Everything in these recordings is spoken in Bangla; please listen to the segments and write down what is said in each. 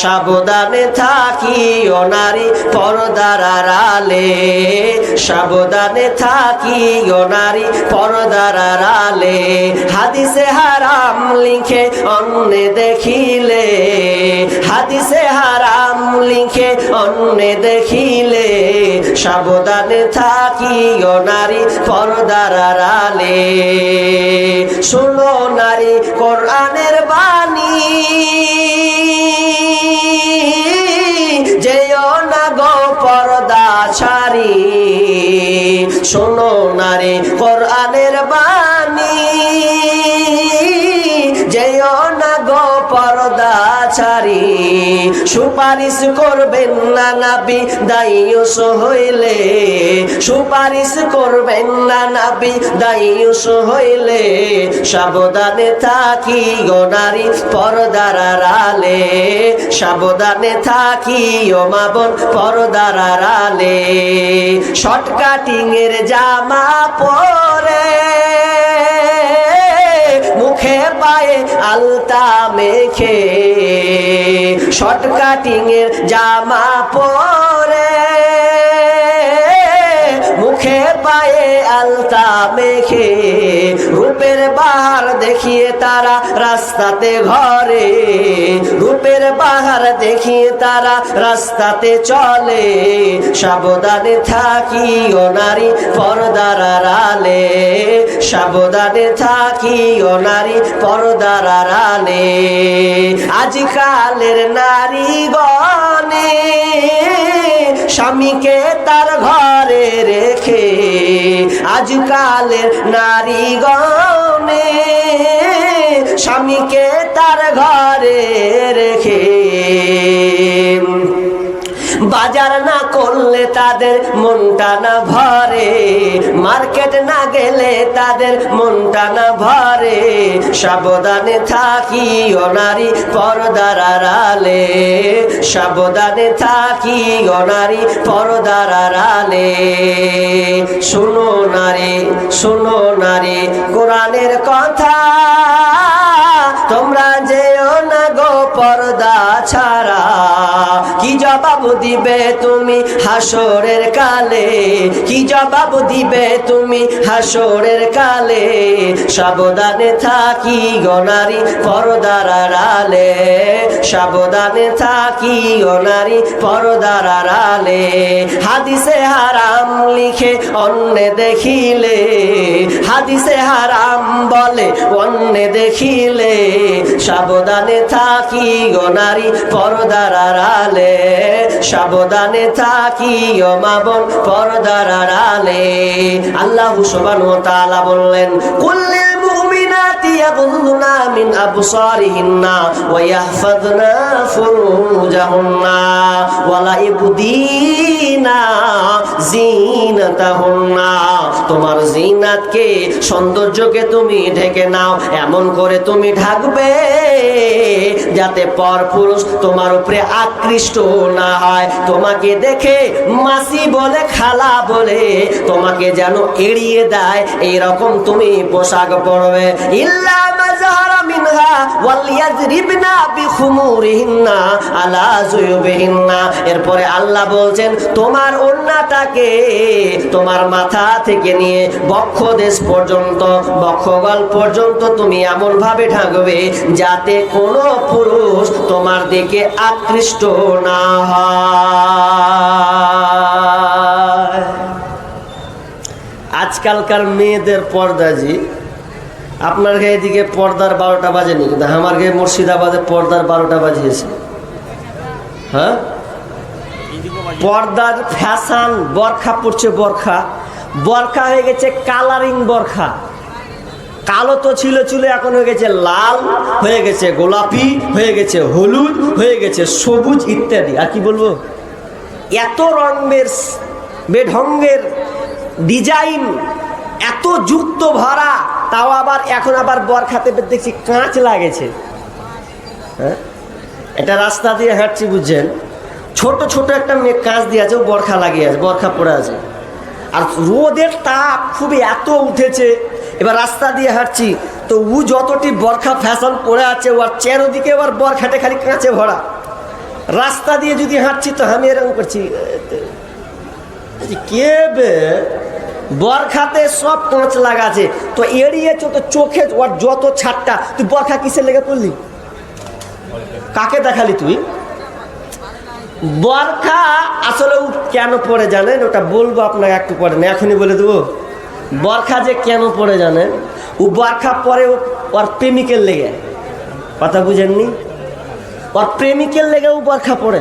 সাবধানে থাকি ও নারী পর্দার আড়ালে। সাবধানে থাকি ও নারী পর্দার আড়ালে। হাদিসে হারাম লিখে অন্য দেখিলে। হাদিসে হারাম লিখে অন্য দেখিলে। সাবধানে থাকি ও নারী পর্দার আড়ালে। শোনো শোনো নারী, কোরআনের বাণী। না গো পর্দা ছাড়ি, সুপারিশ করবেন না নাবি, দায়ুস হইলে। সুপারিশ করবেন না নাবি, দায়ুস হইলে। সাবধানে থাকি গো নারী, পর্দার আড়ালে। সাবধানে থাকি ও মাবন পর্দার আড়ালে। শর্ট কাটিং এর জামা পরে, মুখে পায়ে আলতা মেখে। শর্ট কাটিং এর জামা পরে, মুখে পায়ে আলতা মেখে। দেখিয়ে তারা রাস্তাতে ঘরে। রূপের বাহার দেখিয়ে তারা রাস্তাতে চলে। সাবধানে থাকি ও নারী পর্দার আড়ালে। সাবধানে থাকি ও নারী পর্দার আড়ালে। আজকালের নারী গনে স্বামীকে তার ঘরে রেখে আজকালের নারী স্বামীকে তার ঘরে রেখে বাজার না করলে তাদের মনটা না ভরে। মার্কেট না গেলে তাদের মনটা না ভরে। সাবধানে থাকি ও নারী পর্দার আড়ালে। সাবধানে থাকি ও নারী পর্দার আড়ালে। শোনো নারী শোনো নারী, কোরআনের কথা জবাব দিবে তুমি হাসরের কালে? কি জবাব দিবে তুমি হাসরের কালে? সাবধানে থাকি গনারি পর্দার আড়ালে। সাবধানে থাকি গনারি পর্দার আড়ালে। হাদিসে হারাম লিখে অন্য দেখিলে। হাদিসে হারাম বলে অন্য দেখিলে। সাবধানে থাকি গনারি পর্দার আড়ালে। সাবধানে থাকি ও মাবন পর্দার আড়ালে। আল্লাহ সুবহানাহু ওয়া তাআলা বললেন, কুল্লিল মুমিনাতি ইয়াগুল্লুনা মিন আবসারিহিন্না ওয়া ইয়াহফাযনা ফুরুজাহুন্না। ওয়া লা জিনাতকে সৌন্দর্যকে তুমি ঢেকে নাও, এমন করে তুমি ঢাকবে যাতে তোমার উপরে আকৃষ্ট না হয়। তোমাকে দেখে মাসি বলে, খালা বলে, তোমাকে যেন এড়িয়ে দেয় তুমি পোশাক পরবে। আলা এরপরে আল্লাহ বলছেন ওন্নাটাকে তোমার মাথা থেকে নিয়ে বক্ষদেশ পর্যন্ত, বক্ষগল পর্যন্ত তুমি এমন ভাবে ঢাকবে যাতে কোনো পুরুষ তোমার দিকে আকৃষ্ট না হয়। আজকালকার মেয়েদের পর্দাজি আপনার গায়ে দিকে পর্দার বারোটা বাজেনি কিন্তু আমার গায়ে মুর্শিদাবাদে পর্দার বারোটা বাজিয়েছে। হ্যাঁ? পর্দার ফ্যাশন বরখা পড়ছে বরখা। বরখা হয়ে গেছে কালারিং বরখা। কালো তো ছিল চুলে, এখন হয়ে গেছে লাল, হয়ে গেছে গোলাপি, হয়ে গেছে হলুদ, হয়ে গেছে সবুজ ইত্যাদি। আর কি বলব? এত রঙের বেঢঙ্গের ডিজাইন, এত যুক্ত ভরা তাও আবার এখন আবার বরখাতে দেখছি কাঁচ লাগেছে। হ্যাঁ? এটা রাস্তা দিয়ে হাঁটছি, বুঝছেন? ছোট ছোট একটা মেয়ে কাঁচ দিয়ে আছে বরখা লাগিয়ে আছে, বরখা পড়ে আছে। আর রোদের তাপ খুবই এত উঠেছে, এবার রাস্তা দিয়ে হাঁটছি, তো উ যতটি বরখা ফ্যাশন পরে আছে ওর চারোদিকে এবার বরখাটে খালি কাঁচে ভরা। রাস্তা দিয়ে যদি হাঁটছি, তো আমি এরকম করছি কে বে? বরখাতে সব কাঁচ লাগা আছে, তো এড়িয়েছ তো চোখে ওর যত ছাটটা, তুই বরখা কিসে লেগে পড়লি? কাকে দেখালি তুই? বরখা আসলে কেন পড়ে জানেন? ওটা বলব আপনাকে একটু পরে, না, এখনই বলে দেবো। বরখা যে কেন পড়ে জানেন? ও বরখা পরে ওর প্রেমিকের লেগে। কথা বুঝেননি? ওর প্রেমিকের লেগে ও বরখা পড়ে।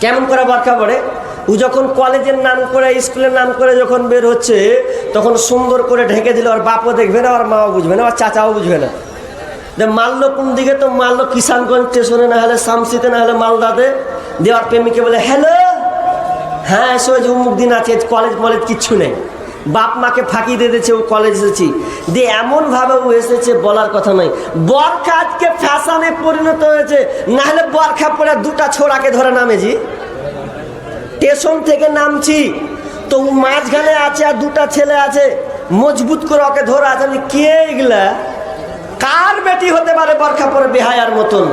কেমন করে বরখা পড়ে? ও যখন কলেজের নাম করে, স্কুলের নাম করে যখন বের হচ্ছে, তখন সুন্দর করে ঢেকে দিলে ওর বাপও দেখবে না, ওর মাও বুঝবে না, ওর চাচাও বুঝবে না। যে মারলো কোন দিকে তো মারলো কিষানগঞ্জ স্টেশনে না হলে শামসিতে না হলে মালদাতে? দেওয়ার প্রেমিকে বলে, হ্যালো? হ্যাঁ এসে যে উমুক দিন আছে কলেজ মলেজ কিচ্ছু নেই। বাপ মাকে ফাঁকি দিয়ে দিয়েছে, ও কলেজ এসেছি। দিয়ে এমনভাবে ও এসেছে বলার কথা নয়। বরখা আজকে ফ্যাশনে পরিণত হয়েছে। না হলে বরখা পরে দুটা ছোড়াকে ধরে নামেছি। স্টেশন থেকে নামছি। তো মাঝখানে আছে আর দুটা ছেলে আছে। মজবুত করে ওকে ধরে আছে। কে এগুলা? কার বেটি হতে পারে বরখা পরে বেহায়ার মতন?